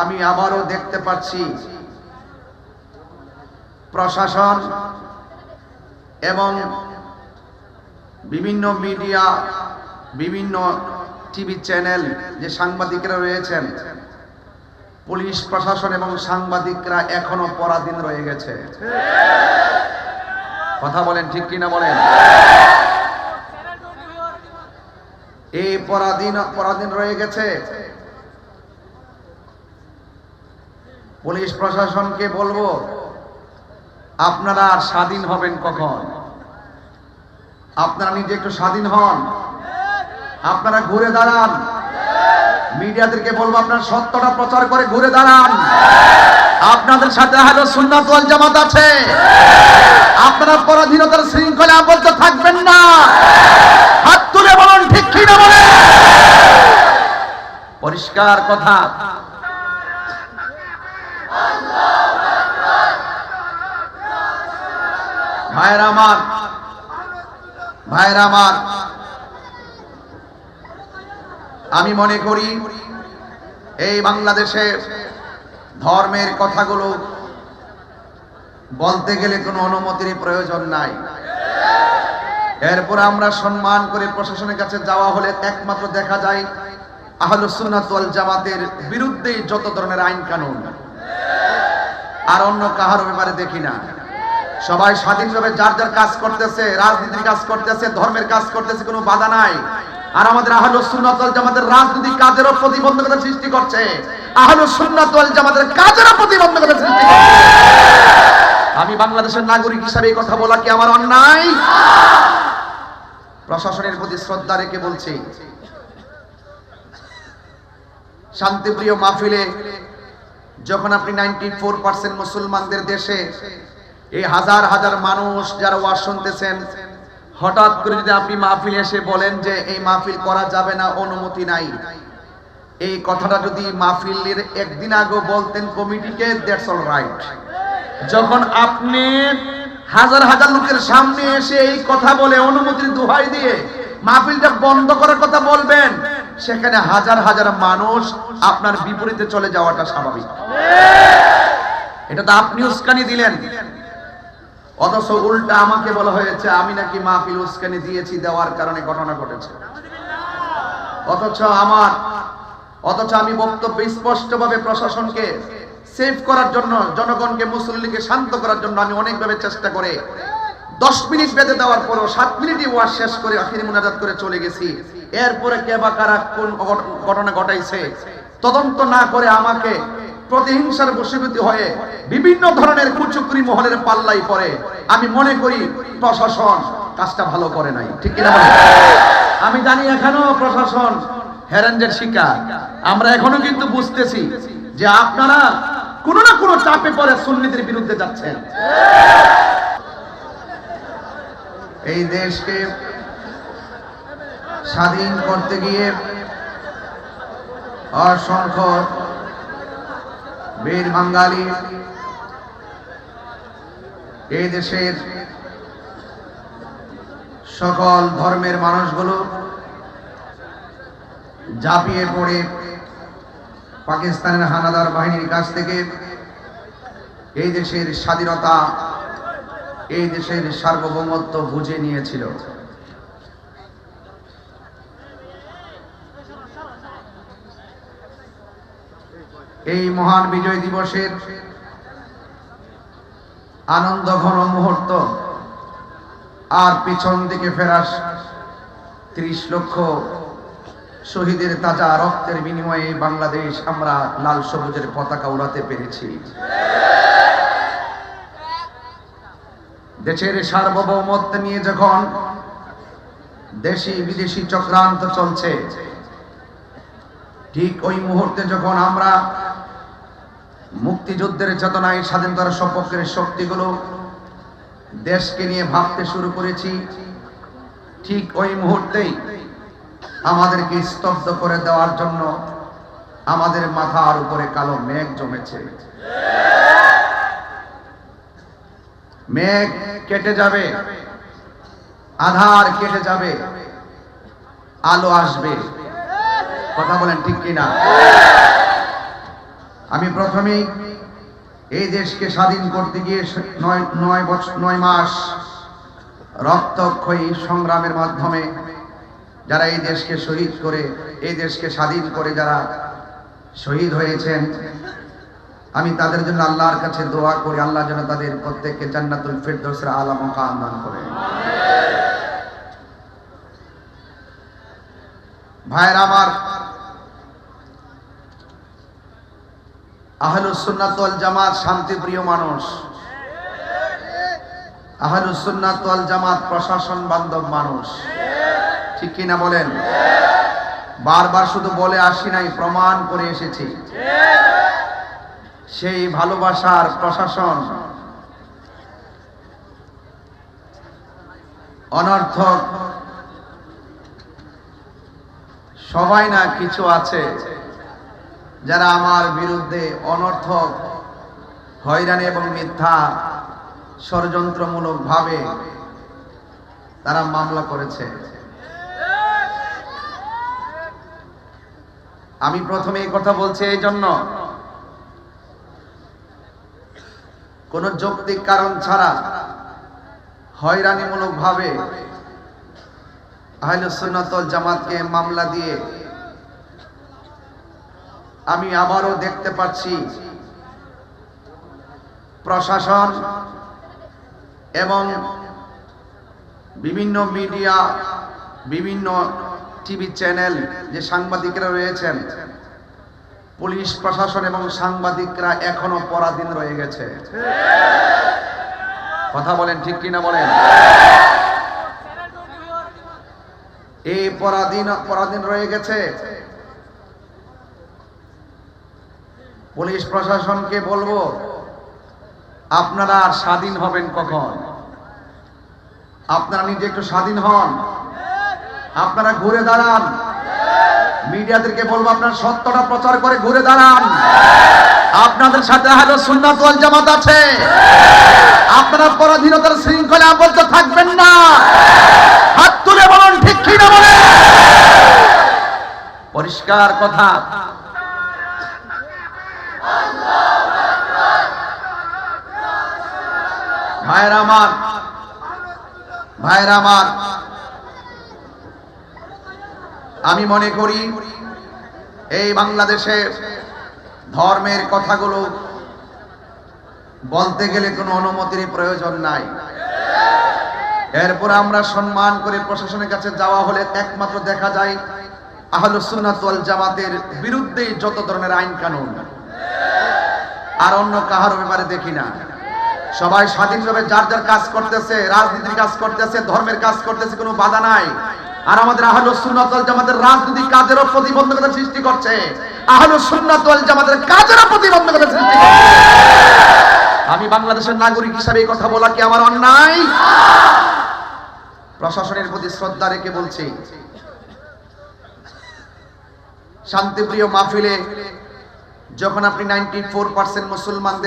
আমি আবারও দেখতে পাচ্ছি প্রশাসন এবং বিভিন্ন মিডিয়া, বিভিন্ন টিভি চ্যানেল যে সাংবাদিকরা রয়েছেন, পুলিশ প্রশাসন এবং সাংবাদিকরা এখনও পরাধীন রয়ে গেছে। কথা বলেন ঠিক কিনা বলেন? এই পরাধীন পরাধীন রয়ে গেছে। পুলিশ প্রশাসনকে বলব, আপনারা স্বাধীন হবেন কখন? আপনারা নিজে একটু স্বাধীন হন। আপনারা ঘুরে দাঁড়ান। মিডিয়াদেরকে বলব, আপনার সত্যটা প্রচার করে ঘুরে দাঁড়ান। আপনাদের সাথে হাজার সুন্নাত ওয়াল জামাত আছে। আপনারা পরাধীনতার শৃঙ্খলে আবদ্ধ থাকবেন না। হাত তুলে বলুন, ঠিক কি বলেন? পরিষ্কার কথা। আমি মনে করি এই বাংলাদেশে ধর্মের কথাগুলো বলতে গেলে কোনো অনুমতির প্রয়োজন নাই। এরপর আমরা সম্মান করে প্রশাসনের কাছে যাওয়া হলে একমাত্র দেখা যায় আহলুসুন্নাত ওয়াল জামাতের বিরুদ্ধে যত ধরনের আইন কানুন, আর অন্য কাহার ব্যাপারে দেখি না। সবাই স্বাধীনভাবে যার যার কাজ করতেছে, রাজনীতির কাজ করতেছে, ধর্মের কাজ করতেছে, কোনো বাধা নাই। আর আমাদের আহলু সুন্নাত ওয়াল জামাতের রাজনৈতিক কাজেরও প্রতিবন্ধকতা সৃষ্টি করছে। আহলু সুন্নাত ওয়াল জামাতের কাজেরও প্রতিবন্ধকতা সৃষ্টি করছে। আমি বাংলাদেশের নাগরিক হিসাবে এই কথা বলা কি আমার অন্যায়? প্রশাসনের প্রতি শ্রদ্ধা রেখে বলছি, শান্তিপ্রিয় মাহফিলে যখন আপনি নাইনটি ফোর পার্সেন্ট মুসলমানদের দেশে এই হাজার হাজার মানুষ যারা ওয়াজ শুনতেছেন, হঠাৎ করে যদি আপনি মাহফিল এসে বলেন যে এই মাহফিল করা যাবে না, অনুমতি নাই। এই কথাটা যদি মাহফিলের একদিন আগে বলতেন, কমিটিকে দ্যাটস অল রাইট। যখন আপনি হাজার হাজার লোকের সামনে এসে এই কথা বলে, অনুমতির দোহাই দিয়ে মাহফিলটা বন্ধ করার কথা বলবেন, সেখানে হাজার হাজার মানুষ আপনার বিপরীতে চলে যাওয়াটা স্বাভাবিক। এটা তো আপনি উস্কানি দিলেন। অথচ উল্টা আমাকে বলা হয়েছে, আমি নাকি মাহফিল উস্কানি দিয়েছি, দেওয়ার কারণে ঘটনা ঘটেছে। অথচ আমার, অথচ আমি বক্তব্য স্পষ্টভাবে প্রশাসনকে সেভ করার জন্য, জনগণকে মুসল্লিকে শান্ত করার জন্য আমি অনেকভাবে চেষ্টা করে দশ মিনিট বেঁধে দেওয়ার পরও সাত মিনিটই ওয়াজ শেষ করে আখিরি মুনাজাত করে চলে গেছি। এরপরে কে বা কারা কোন ঘটনা ঘটাইছে, তদন্ত না করে আমাকে প্রতিহিংসার বশীভূত হয়ে বিভিন্ন ধরনের কুচুকরি মহলের পাল্লাই পড়ে। আমি মনে করি প্রশাসন কাজটা ভালো করে নাই। ঠিক কিনা আমি জানি এখনও প্রশাসন হেরেঞ্জের শিকার। আমরা এখনও কিন্তু বুঝতেছি যে আপনারা কোনো না কোনো চাপে পড়ে সুন্নিদের বিরুদ্ধে যাচ্ছেন। এই দেশকে স্বাধীন করতে গিয়ে অসংখ্য বীর বাঙালি। এই দেশের সকল ধর্মের মানুষগুলো ঝাঁপিয়ে পড়ে পাকিস্তানের হানাদার বাহিনীর কাছ থেকে। এই দেশের স্বাধীনতা, এই দেশের সার্বভৌমত্ব বুঝে নিয়েছিল। এই মহান বিজয় দিবসের আনন্দ ঘন মুহূর্ত। আর পিছন দিকে ফেরাস ত্রিশ লক্ষ শহীদের তাজা রক্তের বিনিময়ে বাংলাদেশ, আমরা লাল সবুজের পতাকা উড়াতে পেরেছি। দেশের সার্বভৌমত্ব নিয়ে যখন দেশি বিদেশি চক্রান্ত চলছে ঠিক ওই মুহূর্তে যখন আমরা মুক্তিযুদ্ধের চেতনায় স্বাধীনতার সপক্ষের শক্তিগুলো দেশকে নিয়ে ভাবতে শুরু করেছি, ঠিক ওই মুহূর্তেই আমাদেরকে স্তব্ধ করে দেওয়ার জন্য আমাদের মাথার উপরে কালো মেঘ জমেছে। মেঘ কেটে যাবে, আধার কেটে যাবে, আলো আসবে। কথা বলেন ঠিক কিনা? আমি প্রথমেই এই দেশকে স্বাধীন করতে গিয়ে নয় বছর নয় মাস রক্তক্ষয়ী সংগ্রামের মাধ্যমে যারা এই দেশকে শহীদ করে, এই দেশকে স্বাধীন করে যারা শহীদ হয়েছেন, আমি তাদের জন্য আল্লাহর কাছে দোয়া করি, আল্লাহ যেন তাদের প্রত্যেককে জান্নাতুল ফিরদৌসের আলা মকাম দান করে। ভাইয়ের আমার আহলুস সুন্নাত ওয়াল জামাত শান্তিপ্রিয় মানুষ। আহলুস সুন্নাত ওয়াল জামাত প্রশাসন বান্ধব মানুষ। ঠিক বলেন? বারবার শুধু বলে প্রমাণ করে এসেছি। সেই ভালোবাসার প্রশাসন অনর্থক সবাই না কিছু আছে। যারা আমার বিরুদ্ধে অনর্থক, হয়রানি এবং মিথ্যা ষড়যন্ত্রমূলক ভাবে তারা মামলা করেছে। আমি প্রথমে এই কথা বলছি এই জন্য, কোন যৌক্তিক কারণ ছাড়া হয়রানিমূলক ভাবে আহলুসুন্নাতল জামাতকে মামলা দিয়ে আমি আবারও দেখতে পাচ্ছি প্রশাসন এবং বিভিন্ন মিডিয়া, বিভিন্ন টিভি চ্যানেল যে সাংবাদিকরা রয়েছেন, পুলিশ প্রশাসন এবং সাংবাদিকরা এখনও পরাধীন রয়ে গেছে। কথা বলেন ঠিক কিনা বলেন? এই পরাধীন পরাধীন রয়ে গেছে। পুলিশ প্রশাসনকে বলব, আপনারা স্বাধীন হবেন কখন? আপনারা নিজে একটু স্বাধীন হন। আপনারা ঘুরে দাঁড়ান। মিডিয়াদেরকে বলব, আপনারা সত্যটা প্রচার করে ঘুরে দাঁড়ান। আপনাদের সাথে হাজার সুন্নাত ওয়াল জামাত আছে। আপনারা পরাধীনতার শৃঙ্খলা আবদ্ধ থাকবেন না। হাত তুলে বলুন, ঠিক কি না বলেন? পরিষ্কার কথা। আমি মনে করি এই বাংলাদেশে ধর্মের কথাগুলো বলতে গেলে কোনো অনুমতির প্রয়োজন নাই। এরপর আমরা সম্মান করে প্রশাসনের কাছে যাওয়া হলে একমাত্র দেখা যায় আহলুসুন্নাত ওয়াল জামাতের বিরুদ্ধে যত ধরনের আইন কানুন, আর অন্য কাহার ব্যাপারে দেখি না। সবাই স্বাধীনভাবে যার যার কাজ করতেছে, রাজনীতির কাজ করতেছে, ধর্মের কাজ করতেছে, কোনো বাধা নাই। আর আমাদের আহলুস সুন্নাত ওয়াল জামাতের রাজনৈতিক কাজেরও প্রতিবন্ধকতা সৃষ্টি করছে। আহলুস সুন্নাত ওয়াল জামাতের কাজেরও প্রতিবন্ধকতা সৃষ্টি করছে। আমি বাংলাদেশের নাগরিক হিসাবে এই কথা বলা কি আমার অন্যায়? প্রশাসনের প্রতি শ্রদ্ধা রেখে বলছি, শান্তিপ্রিয় মাহফিলে যখন আপনি নাইনটি ফোর পার্সেন্ট মুসলমানদের